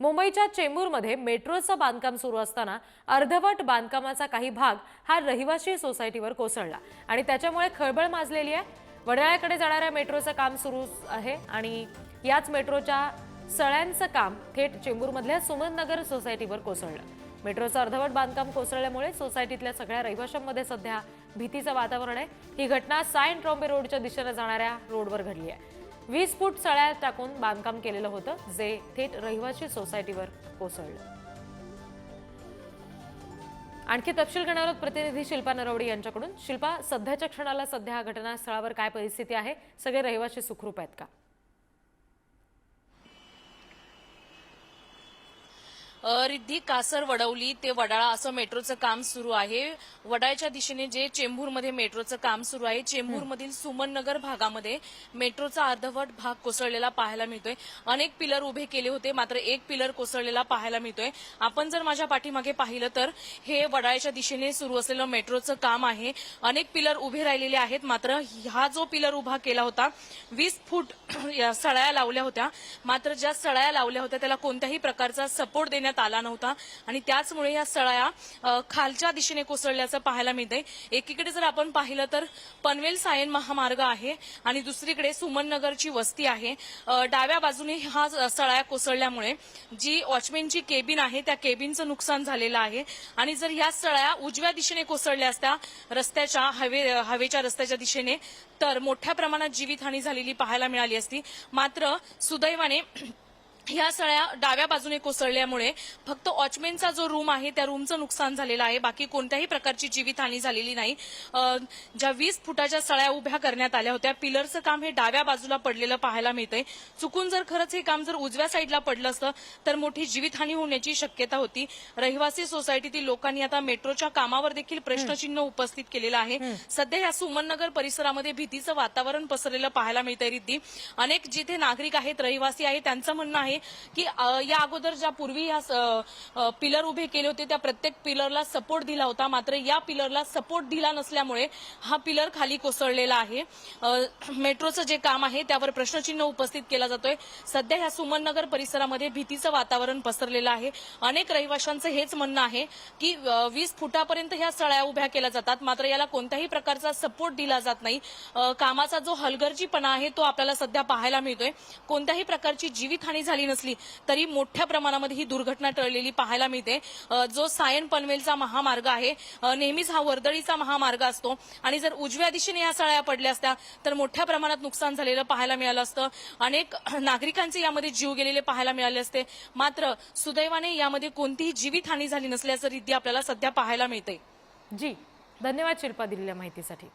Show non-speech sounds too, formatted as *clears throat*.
मुंबईच्या चेंबूरमध्ये मेट्रोचं बांधकाम सुरू असताना अर्धवट बांधकामाचा काही भाग हा रहिवासी सोसायटीवर कोसळला. आणि त्याच्यामुळे खळबळ माजलेली आहे. वडाळ्याकडे जाणाऱ्या मेट्रोचं काम सुरू आहे आणि याच मेट्रोच्या सळ्यांचं काम थेट चेंबूरमधल्या सुमननगर सोसायटीवर कोसळलं. मेट्रोचं अर्धवट बांधकाम कोसळल्यामुळे सोसायटीतल्या सगळ्या रहिवाशांमध्ये सध्या भीतीचं वातावरण आहे. ही घटना सायन ट्रॉम्बे रोडच्या दिशेनं जाणाऱ्या रोडवर घडली आहे. वीस फूट सळ्या टाकून बांधकाम केलेलं होतं जे थेट रहिवासी सोसायटीवर कोसळलं. आणखी तपशील घेणार आहोत प्रतिनिधी शिल्पा नरवडे यांच्याकडून. शिल्पा सध्याच्या क्षणाला सध्या घटनास्थळावर काय परिस्थिती आहे? सगळे रहिवासी सुखरूप आहेत का? रिद्धी कासर वडवली ते वडाळा असं मेट्रोचं काम सुरू आहे. वडाळ्याच्या दिशेने जे चेंबूरमध्ये मेट्रोचं काम सुरू आहे. चेंबूरमधील सुमन नगर भागामध्ये मेट्रोचा अर्धवट भाग कोसळलेला पाहायला मिळतोय. अनेक पिलर उभे केले होते मात्र एक पिलर कोसळलेला पाहायला मिळतोय. आपण जर माझ्या पाठीमागे पाहिलं तर हे वडाळ्याच्या दिशेने सुरू असलेलं मेट्रोचं काम आहे. अनेक पिलर उभे राहिलेले आहेत मात्र हा जो पिलर उभा केला होता वीस फूट या सळ्या लावल्या होत्या. मात्र ज्या सळ्या लावल्या होत्या त्याला कोणत्याही प्रकारचा सपोर्ट देण्यात आला नव्हता. आणि त्याचमुळे या सळ्या खालच्या दिशेने कोसळल्याचं पाहायला मिळतंय. एकीकडे जर आपण पाहिलं तर पनवेल सायन महामार्ग आहे आणि दुसरीकडे सुमन नगरची वस्ती आहे. डाव्या बाजूने हा ज- सळ्या कोसळल्यामुळे जी वॉचमॅनची केबिन आहे त्या केबिनचं नुकसान झालेलं आहे. आणि जर या सळ्या उजव्या दिशेने कोसळल्या असत्या रस्त्याच्या हवे हवेच्या रस्त्याच्या दिशेने तर मोठ्या प्रमाणात जीवितहानी झालेली पाहायला मिळाली असती. मात्र सुदैवाने ह्या सळ्या डाव्या बाजूने कोसळल्यामुळे फक्त वॉचमॅनचा जो रूम आहे त्या रूमचं नुकसान झालेलं आहे. बाकी कोणत्याही प्रकारची जीवितहानी झालेली नाही. ज्या वीस फुटाच्या सळ्या उभ्या करण्यात आल्या होत्या पिलरचं काम हे डाव्या बाजूला पडलेलं पाहायला मिळतंय. चुकून जर खरंच हे काम जर उजव्या साईडला पडलं असतं तर मोठी जीवितहानी होण्याची शक्यता होती. रहिवासी सोसायटीतील लोकांनी आता मेट्रोच्या कामावर देखील प्रश्नचिन्ह उपस्थित केलेलं आहे. सध्या या सुमननगर परिसरामध्ये भीतीचं वातावरण पसरलेलं पाहायला मिळतंय रिद्धी. अनेक जिथे नागरिक आहेत रहिवासी आहेत त्यांचं म्हणणं आहे की या अगोदर ज्या पूर्वी या पिलर उभे केले होते त्या प्रत्येक पिलरला सपोर्ट दिला होता. मात्र या पिलरला सपोर्ट दिला नसल्यामुळे हा पिलर खाली कोसळलेला आहे. मेट्रोचं जे काम आहे त्यावर प्रश्नचिन्ह उपस्थित केला जातोय. सध्या ह्या सुमन नगर परिसरामध्ये भीतीचं वातावरण पसरलेलं आहे. अनेक रहिवाशांचं हेच म्हणणं आहे की वीस फुटापर्यंत ह्या सळ्या उभ्या केल्या जातात. मात्र याला कोणत्याही प्रकारचा सपोर्ट दिला जात नाही. कामाचा जो हलगर्जीपणा आहे तो आपल्याला सध्या पाहायला मिळतोय. कोणत्याही प्रकारची जीवितहानी झाली नसली तरी मोठ्या प्रमाणामध्ये ही दुर्घटना टळलेली पाहायला मिळते. जो सायन पनवेलचा महामार्ग आहे नेहमीच हा वर्दळीचा महामार्ग असतो. आणि जर उजव्या दिशेने या सळ्या पडल्या असत्या तर मोठ्या प्रमाणात नुकसान झालेलं पाहायला मिळालं असतं. अनेक *clears throat* नागरिकांचे यामध्ये जीव गेलेले पाहायला मिळाले असते. मात्र सुदैवाने यामध्ये कोणतीही जीवितहानी झाली नसल्याचं रिद्धी आपल्याला सध्या पाहायला मिळते जी धन्यवाद शिल्पा दिलेल्या माहितीसाठी.